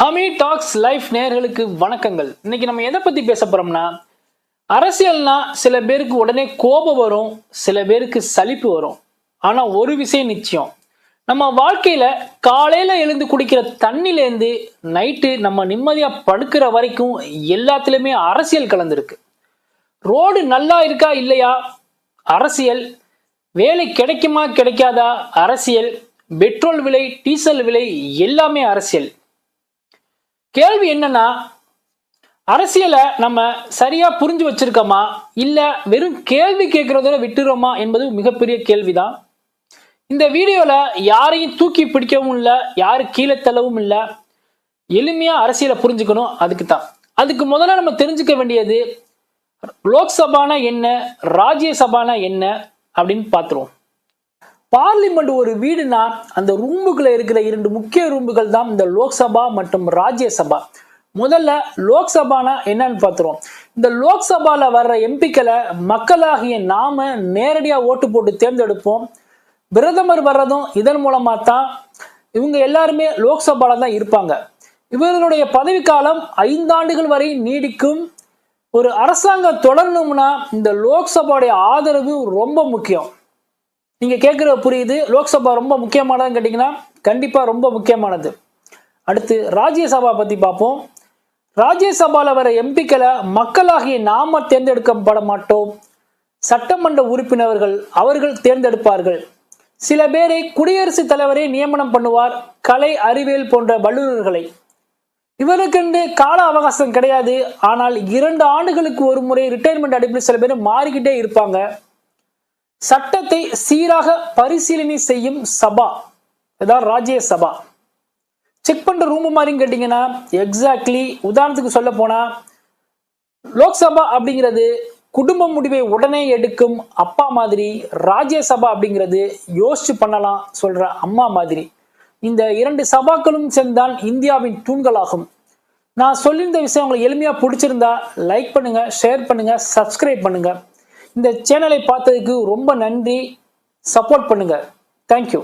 ஹமி dog's life நேர்களுக்கு வணக்கங்கள். இன்னைக்கு நம்ம எதை பத்தி பேச போறோம்னா அரசியல்னா சில பேருக்கு உடனே கோபம் வரும் சில பேருக்கு சலிப்பு வரும். ஆனா ஒரு விஷயம் நிச்சயம். நம்ம வாழ்க்கையில காலையில எழுந்து குடிக்கிற தண்ணிலேருந்து நைட்டு நம்ம நிம்மதியா படுக்கிற வரைக்கும் எல்லாத்துலயுமே அரசியல் கலந்துருக்கு. ரோடு நல்லா இருக்கா இல்லையா? அரசியல். வேலை கிடைக்குமா கிடைக்காதா? அரசியல். பெட்ரோல் விலை டீசல் விலை எல்லாமே அரசியல். கேள்வி என்னன்னா அரசியலை நம்ம சரியா புரிஞ்சு வச்சிருக்கோமா? இல்ல வெறும் கேள்வி கேட்கறதோட விட்டுறோமா என்பது மிகப்பெரிய கேள்விதான். இந்த வீடியோல யாரையும் தூக்கி பிடிக்கவும் இல்லை யாரு கீழே தள்ளவும் இல்லை. எளிமையா அரசியலை புரிஞ்சுக்கணும் அதுக்கு தான் அதுக்கு முதல்ல நம்ம தெரிஞ்சுக்க வேண்டியது லோக்சபானா என்ன ராஜ்யசபானா என்ன அப்படின்னு பார்த்துருவோம். பார்லிமெண்ட் ஒரு வீடுனா அந்த ரூம்புக்குள்ள இருக்கிற இரண்டு முக்கிய ரூம்புகள் தான் இந்த லோக்சபா மற்றும் ராஜ்யசபா. முதல்ல லோக்சபானா என்னன்னு பார்த்துருவோம் இந்த லோக்சபால வர்ற எம்பிக்களை மக்களாகிய நாம நேரடியா ஓட்டு போட்டு தேர்ந்தெடுப்போம். பிரதமர் வர்றதும் இதன் மூலமா தான் இவங்க எல்லாருமே லோக்சபால தான் இருப்பாங்க. இவர்களுடைய பதவிக்காலம் ஐந்தாண்டுகள் வரை நீடிக்கும். ஒரு அரசாங்கம் தொடரணும்னா இந்த லோக்சபாவுடைய ஆதரவு ரொம்ப முக்கியம். நீங்கள் கேட்குற புரியுது. லோக்சபா ரொம்ப முக்கியமானதுன்னு கேட்டிங்கன்னா கண்டிப்பாக ரொம்ப முக்கியமானது. அடுத்து ராஜ்யசபா பற்றி பார்ப்போம். ராஜ்யசபாவில் வர எம்பிக்களை மக்களாகிய நாம தேர்ந்தெடுக்கப்பட மாட்டோம். சட்டமன்ற உறுப்பினர்கள் அவர்கள் தேர்ந்தெடுப்பார்கள். சில பேரை குடியரசுத் தலைவரே நியமனம் பண்ணுவார். கலை அறிவியல் போன்ற வல்லுநர்களை. இவருக்கென்று கால அவகாசம் கிடையாது. ஆனால் இரண்டு ஆண்டுகளுக்கு ஒரு முறை ரிட்டையர்மெண்ட் அடிப்படையில் சில பேர் மாறிக்கிட்டே இருப்பாங்க. சட்டத்தை சீராக பரிசீலனை செய்யும் சபா இதான் ராஜ்யசபா செக் பண்ற ரூம் மாதிரின்னு கேட்டீங்கன்னா எக்ஸாக்ட்லி உதாரணத்துக்கு சொல்ல போனா லோக்சபா அப்படிங்கிறது குடும்ப முடிவை உடனே எடுக்கும் அப்பா மாதிரி ராஜ்யசபா அப்படிங்கிறது யோசிச்சு பண்ணலாம் சொல்ற அம்மா மாதிரி. இந்த இரண்டு சபாக்களும் சேர்ந்தான் இந்தியாவின் தூண்களாகும். நான் சொல்லியிருந்த விஷயம் உங்களுக்கு எளிமையா பிடிச்சிருந்தா லைக் பண்ணுங்க ஷேர் பண்ணுங்க சப்ஸ்கிரைப் பண்ணுங்க. இந்த சேனலை பார்த்ததுக்கு ரொம்ப நன்றி. சப்போர்ட் பண்ணுங்கள் தேங்க்யூ